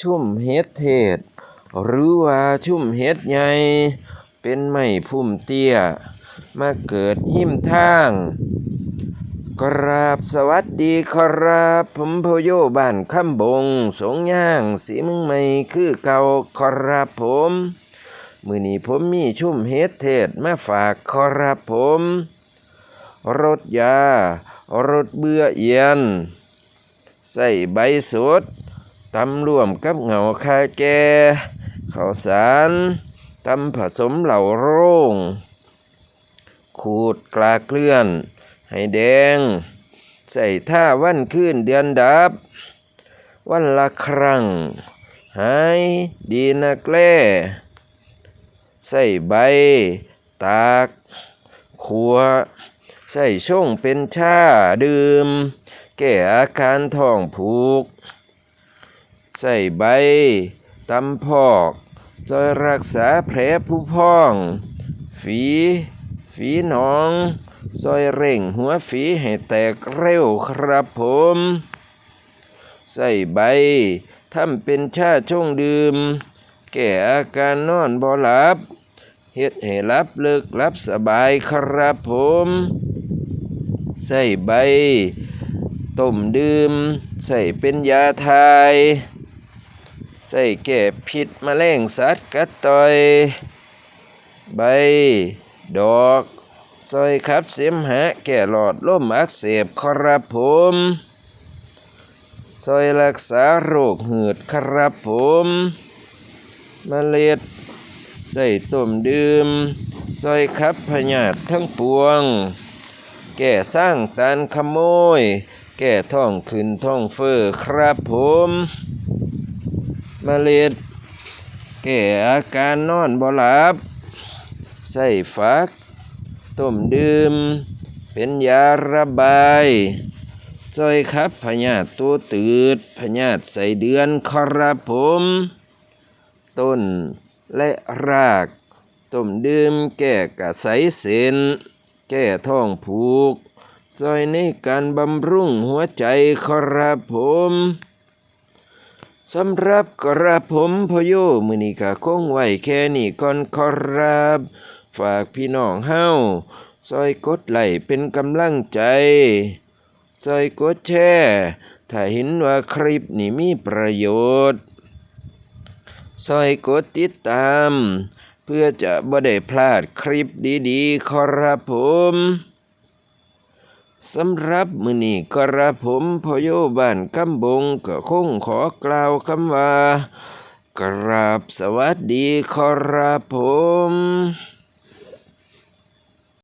ชุ่มเฮ็ดเทศ หรือว่าชุ่มเฮ็ดใหญ่เป็นไม้พุ่มเตี้ย มาเกิดหิมทาง กราบสวัสดีครับ ผมพโยบ้านคำบง สงย่างสีมึงไม่คือเก่าครับผม มือนี้ผมมีชุ่มเฮ็ดเทศมาฝากครับผมรสยารสเบื่อเอียน ใส่ใบสด ตำรวมกับเหงาคาแก่ข้าวสารตำผสมเหล่าโร่ง ขูดกลาเกลื่อน ให้แดง ใส่ท่าวันขึ้นเดือนดับ วันละครั้ง หายดีนักแล่ใส่ใบ ตาก ขัว ใส่ช่งเป็นชาดื่ม แก้อาการท้องผูก ใส่ใบตำพอกจอยรักษาแผลผู้พอง ฝี ฝีหนองซอยเร่งหัวฝีให้แตกเร็วครับผม ใส่ใบทำเป็นชาช่งดื่ม แก้อาการนอนบ่หลับเฮ็ดให้หลับเลิกหลับสบายครับผม ใส่ใบต้มดื่ม ใส่เป็นยาทาย ใส่แก้พิษแมลงสัตว์กัดต่อย ใบ ดอกซอยครับเสมหะแก่หลอดลมอักเสบครับผมซอยรักษาโรคหืดครับผมมเมล็ดใส่ต้มดื่มซอยครับพยาธิทั้งปวง แก่สร้างตานขโมย แก่ท้องขึ้นท้องเฟ้อครับผม มเมล็ดแก่อาการนอนบ่หลับใส่ฟัก ต้มดื่ม เป็นยาระบายซอยครับพญาตตัวตืดพญาตใส่เดือนครับผม ต้นและรากต้มดื่มแก้กระใสเส้น แก้ท้องผูกซอยในการบำรุงหัวใจครับผม สำหรับกระผมพโยมือนี้ก็คงไว้แค่นี้ก่อนครับ ฝากพี่น้องเฮาซอยกดไลค์เป็นกำลังใจซอยกดแชร์ถ้าเห็นว่าคลิปนี้มีประโยชน์ซอยกดติดตาม เพื่อจะบ่ได้พลาดคลิปดีๆ ครับผม สำหรับมือนี้กระผมพโยบ้านกำบงก็คงขอกล่าวคำว่ากราบสวัสดีครับผม